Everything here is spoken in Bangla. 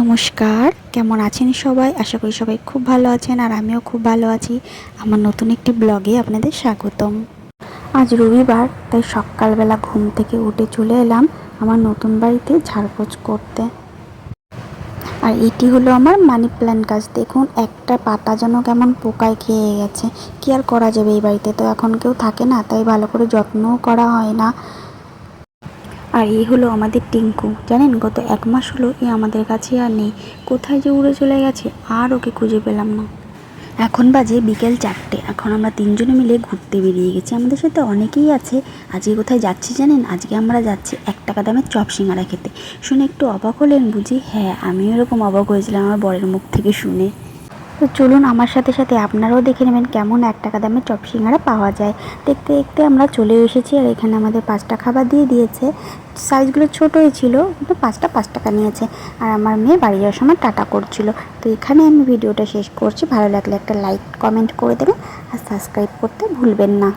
নমস্কার। কেমন আছেন সবাই? আশা করি সবাই খুব ভালো আছেন আর আমিও খুব ভালো আছি। আমার নতুন একটি ব্লগে আপনাদের স্বাগতম। আজ রবিবার, তাই সকালবেলা ঘুম থেকে উঠে চলে এলাম আমার নতুন বাড়িতে ঝাড়পোছ করতে। আর এটি হলো আমার মানি প্ল্যান্ট গাছ। দেখুন, একটা পাতা যেন কেমন পোকায় খেয়ে গেছে। কি আর করা যাবে এই বাড়িতে? তো এখন কেউ থাকে না, তাই ভালো করে যত্নও করা হয় না। আর এই হলো আমাদের টিঙ্কু। জানেন, গত এক মাস হলো এ আমাদের কাছে আর নেই। কোথায় যে উড়ে চলে গেছে, আর ওকে খুঁজে পেলাম না। এখন বাজে বিকেল চারটে। এখন আমরা তিনজনে মিলে ঘুরতে বেরিয়ে গেছি। আমাদের সাথে অনেকেই আছে। আজকে কোথায় যাচ্ছি জানেন? আজকে আমরা যাচ্ছি এক টাকা দামের চপ সিঙ্গারা খেতে। শুনে একটু অবাক হলেন বুঝি হ্যাঁ আমিও এরকম অবাক হয়েছিলাম আমার বরের মুখ থেকে শুনে। তো চলুন আমার সাথে সাথে আপনারাও দেখে নেবেন কেমন এক টাকা দামের চপ সিঙ্গারা পাওয়া যায়। দেখতে দেখতে আমরা চলে এসেছি আর এখানে আমাদের পাঁচটা খাবার দিয়ে দিয়েছে। সাইজগুলো ছোটোই ছিল, কিন্তু পাঁচটা পাঁচ টাকা নিয়েছে। আর আমার মেয়ে বাড়ি যাওয়ার সময় টাটা করছিল। তো এখানে আমি ভিডিওটা শেষ করছি। ভালো লাগলে একটা লাইক, কমেন্ট করে দেবেন। আর সাবস্ক্রাইব করতে ভুলবেন না।